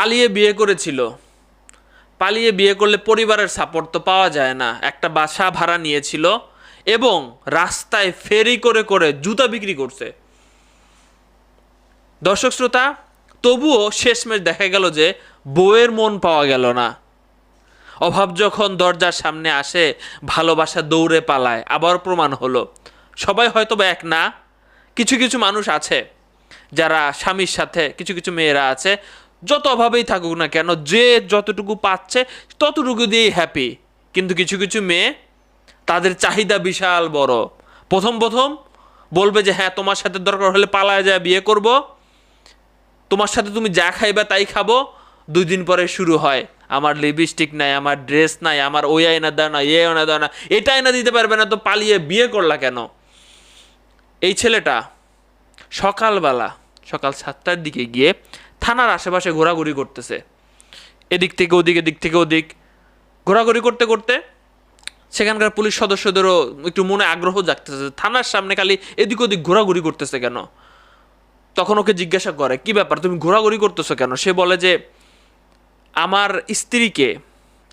পালিয়ে বিয়ে করেছিল। পালিয়ে বিয়ে করলে পরিবারের সাপোর্ট তো পাওয়া যায় না। একটা বাসা ভাড়া নিয়েছিল এবং রাস্তায় ফেরি করে করে জুতা বিক্রি করছে। দর্শক শ্রোতা, তবুও শেষমেশ দেখা গেল যে বউয়ের মন পাওয়া গেল না। অভাব যখন দরজার সামনে আসে, ভালোবাসা দৌড়ে পালায়, আবার প্রমাণ হলো। সবাই হয়তো বা এক না, কিছু কিছু মানুষ আছে যারা স্বামীর সাথে, কিছু কিছু মেয়েরা আছে যত অভাবেই থাকুক না কেন, যে যতটুকু পাচ্ছে ততটুকু দিয়েই হ্যাপি কিন্তু কিছু কিছু মেয়ে তাদের চাহিদা বিশাল বড়। প্রথম প্রথম বলবে যে হ্যাঁ তোমার সাথে দরকার হলে পালায় যায় বিয়ে করব। তোমার সাথে তুমি যা খাইবা তাই খাব। দুই দিন পরে শুরু হয়। আমার লিপস্টিক নাই, আমার ড্রেস নাই, আমার ওই আয়না দেয় না এ আয়না দেয় না। এটা আয়না দিতে পারবে না, তো পালিয়ে বিয়ে করলা কেন? এই ছেলেটা সকালবেলা, সকাল সাতটার দিকে গিয়ে থানার আশেপাশে ঘোরাঘুরি করতেছে। এদিক থেকে ওদিক, এদিক থেকে ওদিক। ঘোরাঘুরি করতে করতে সেখানকার পুলিশ সদস্যদেরও একটু মনে আগ্রহ জাগতেছে থানার সামনে খালি এদিক ওদিক ঘোরাঘুরি করতেছে কেন? তখন ওকে জিজ্ঞাসা করে, কি ব্যাপার? তুমি ঘোরাঘুরি করতেছো কেন? সে বলে যে, আমার স্ত্রীকে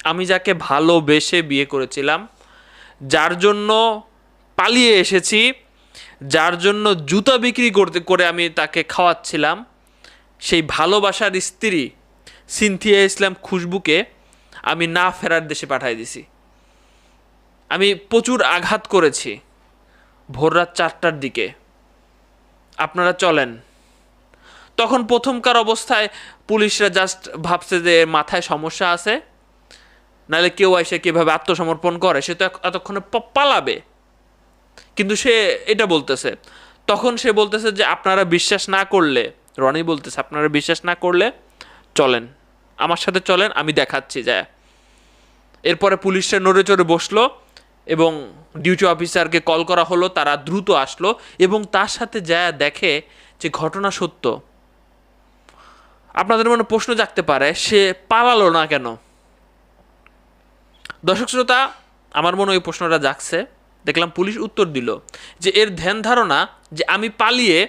আমি যাকে ভালোবেসে বিয়ে করেছিলাম, যার জন্য পালিয়ে এসেছি, যার জন্য জুতা বিক্রি করতে, করে আমি তাকে খাওয়াচ্ছিলাম সেই ভালোবাসার স্ত্রী সিনথিয়া ইসলাম খুশবুকে আমি না ফেরার দেশে পাঠিয়ে দিছি। আমি প্রচুর আঘাত করেছি ভোর রাত চারটার দিকে। আপনারা চলেন। তখন প্রথমকার অবস্থায় পুলিশরা জাস্ট ভাবছে যে মাথায় সমস্যা আছে, নাহলে কেউ এসে কীভাবে আত্মসমর্পণ করে, সে তো এতক্ষণে পালাবে। কিন্তু সে এটা বলতেছে। তখন সে বলতেছে যে আপনারা বিশ্বাস না করলে রনি বলতেছে, আপনারা বিশ্বাস না করলে চলেন। আমার সাথে চলেন, আমি দেখাচ্ছি, যায়। এরপরে পুলিশরা নড়ে চড়ে বসল এবং ডিউটি অফিসারকে কল করা হলো, তারা দ্রুত আসলো এবং তার সাথে যা দেখে যে ঘটনা সত্য। আপনাদের মনে প্রশ্ন জাগতে পারে, সে পালালো না কেন? দর্শক শ্রোতা, আমার মনে ওই প্রশ্নটা জাগছে। দেখলাম পুলিশ উত্তর দিল যে, এর ধ্যান ধারণা যে, আমি পালিয়ে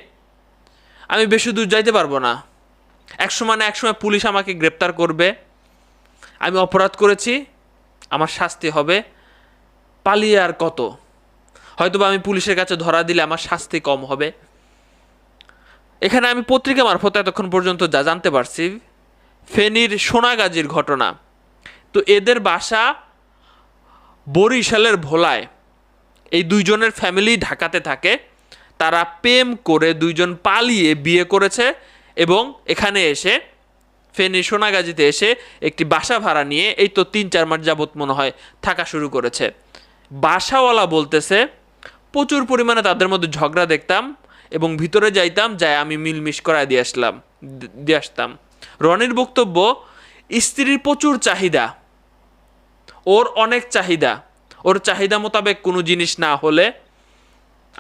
আমি বেশি দূর যাইতে পারব না। একসময় না একসময় পুলিশ আমাকে গ্রেপ্তার করবে। আমি অপরাধ করেছি, আমার শাস্তি হবে। পালিয়ে আর কত? হয়তোবা আমি পুলিশের কাছে ধরা দিলে আমার শাস্তি কম হবে। এখানে আমি পত্রিকা মারফত এতক্ষণ পর্যন্ত যা জানতে পারছি, ফেনীর সোনাগাজীর ঘটনা। তো এদের বাসা বরিশালের ভোলায়। এই দুইজনের ফ্যামিলি ঢাকাতে থাকে। তারা প্রেম করে দুইজন পালিয়ে বিয়ে করেছে এবং এখানে এসে ফেনী সোনাগাজীতে এসে একটি বাসা ভাড়া নিয়ে এই তো তিন চার মাস যাবত মনে হয় থাকা শুরু করেছে। বাসাওয়ালা বলতেছে, প্রচুর পরিমাণে তাদের মধ্যে ঝগড়া দেখতাম এবং ভিতরে যাইতাম যাই আমি মিলমিশ করায় দিয়ে আসলাম, দিয়ে আসতাম। রনির বক্তব্য, স্ত্রীর প্রচুর চাহিদা, ওর অনেক চাহিদা। ওর চাহিদা মোতাবেক কোনো জিনিস না হলে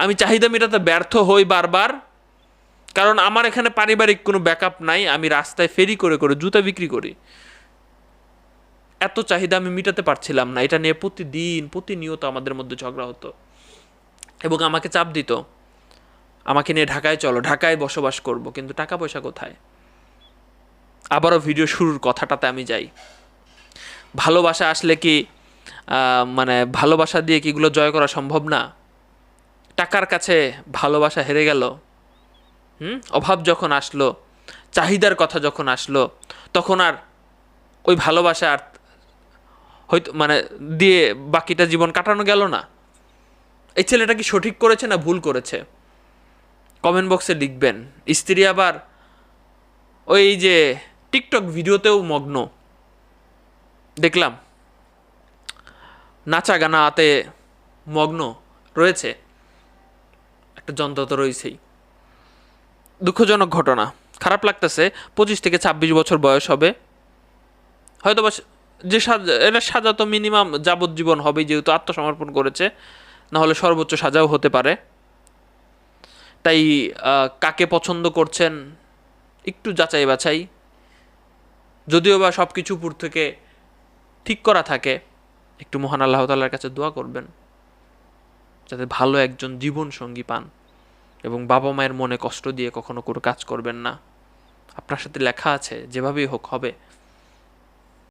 আমি চাহিদা মেটাতে ব্যর্থ হই বারবার, কারণ আমার এখানে পারিবারিক কোনো ব্যাকআপ নাই, আমি রাস্তায় ফেরি করে করে জুতা বিক্রি করি। এত চাহিদা আমি মেটাতে পারছিলাম না, এটা নিয়ে প্রতিদিন, প্রতিনিয়ত আমাদের মধ্যে ঝগড়া হতো। এবং আমাকে চাপ দিত, আমাকে নিয়ে ঢাকায় চলো, ঢাকায় বসবাস করব, কিন্তু টাকা পয়সা কোথায়? আবারও ভিডিও শুরুর কথাটাতে আমি যাই। ভালোবাসা আসলে কি মানে ভালোবাসা দিয়ে কি এগুলো জয় করা সম্ভব না? টাকার কাছে ভালোবাসা হেরে গেল। হুম? অভাব যখন আসলো, চাহিদার কথা যখন আসলো, তখন আর ওই ভালোবাসা আর হয়তো মানে দিয়ে বাকিটা জীবন কাটানো গেল না। এই ছেলেটা কি সঠিক করেছে না ভুল করেছে? কমেন্ট বক্সে লিখবেন। স্ত্রী আবার ওই যে টিকটক ভিডিওতেও মগ্ন। দেখলাম। নাচা গানাতে মগ্ন রয়েছে। একটা যন্ত্র তো রয়েছেই। দুঃখজনক ঘটনা। খারাপ লাগতেছে, পঁচিশ থেকে ছাব্বিশ বছর বয়স হবে। হয়তো বা যে সাজা এটা সাজা তো মিনিমাম যাবজ্জীবন হবেই যেহেতু আত্মসমর্পণ করেছে না হলে সর্বোচ্চ সাজাও হতে পারে। তাই কাকে পছন্দ করছেন, একটু যাচাই বাছাই। যদিও বা সব কিছু উপর থেকে ঠিক করা থাকে, একটু মহান আল্লাহ তাল্লার কাছে দোয়া করবেন, যাতে ভালো একজন জীবন সঙ্গী পান। এবং বাবা মায়ের মনে কষ্ট দিয়ে কখনো কোনো কাজ করবেন না। আপনার সাথে লেখা আছে, যেভাবেই হোক হবে।